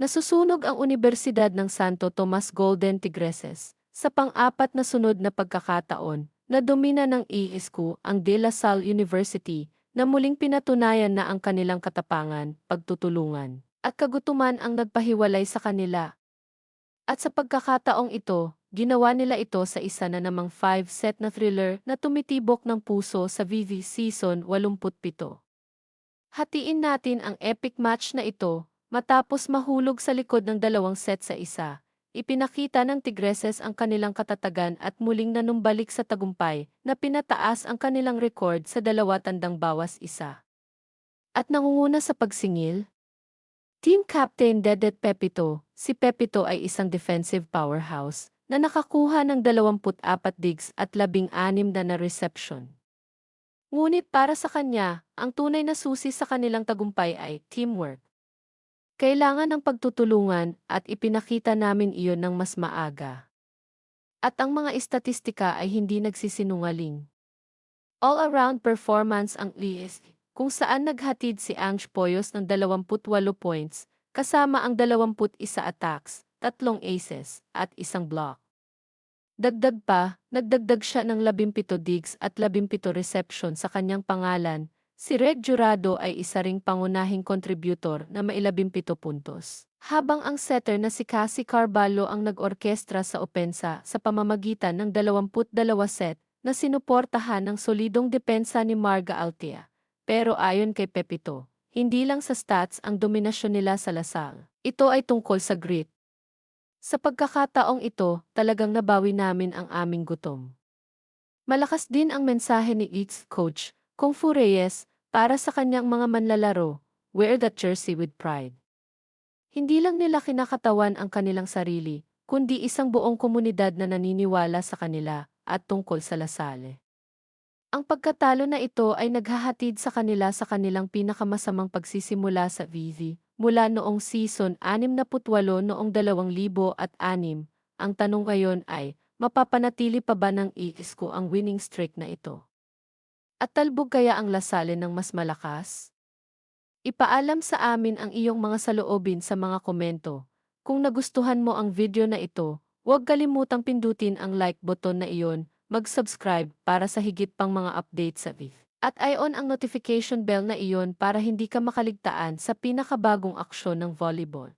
Nasusunog ang Universidad ng Santo Tomas Golden Tigreses sa pang-apat na sunod na pagkakataon na domina ng ESCU ang De La Salle University na muling pinatunayan na ang kanilang katapangan, pagtutulungan, at kagutuman ang nagpahiwalay sa kanila. At sa pagkakataong ito, ginawa nila ito sa isa na namang five-set na thriller na tumitibok ng puso sa VV Season 87. Hatiin natin ang epic match na ito Matapos mahulog sa likod ng dalawang set sa isa, ipinakita ng Tigreses ang kanilang katatagan at muling nanumbalik sa tagumpay na pinataas ang kanilang record sa dalawa tandang bawas isa. At nangunguna sa pagsingil, Team Captain Dedet Pepito, si Pepito ay isang defensive powerhouse na nakakuha ng 24 digs at 16 na na reception. Ngunit para sa kanya, ang tunay na susi sa kanilang tagumpay ay teamwork. Kailangan ng pagtutulungan at ipinakita namin iyon ng mas maaga. At ang mga estatistika ay hindi nagsisinungaling. All-around performance ang LIS, kung saan naghatid si Ange Poyos ng 28 points, kasama ang 21 attacks, tatlong aces, at isang block. Dagdag pa, nagdagdag siya ng 17 digs at 17 reception sa kanyang pangalan, Si Reg Jurado ay isa ring pangunahing kontributor na mailabimpito puntos. Habang ang setter na si Cassie Carvalho ang nag-orkestra sa opensa sa pamamagitan ng 22 set na sinuportahan ng solidong depensa ni Marga Altea. Pero ayon kay Pepito, hindi lang sa stats ang dominasyon nila sa Lasal. Ito ay tungkol sa grit. Sa pagkakataong ito, talagang nabawi namin ang aming gutom. Malakas din ang mensahe ni each coach, Kung Fu Reyes, para sa kanyang mga manlalaro, wear that jersey with pride. Hindi lang nila kinakatawan ang kanilang sarili, kundi isang buong komunidad na naniniwala sa kanila at tungkol sa lasale. Ang pagkatalo na ito ay naghahatid sa kanila sa kanilang pinakamasamang pagsisimula sa VZ mula noong season 68 noong 2006. Ang tanong ngayon ay, mapapanatili pa ba ng Iisco ang winning streak na ito? At talbog kaya ang lasale ng mas malakas? Ipaalam sa amin ang iyong mga saloobin sa mga komento. Kung nagustuhan mo ang video na ito, huwag kalimutang pindutin ang like button na iyon, mag-subscribe para sa higit pang mga updates sa VIF. At i-on ang notification bell na iyon para hindi ka makaligtaan sa pinakabagong aksyon ng volleyball.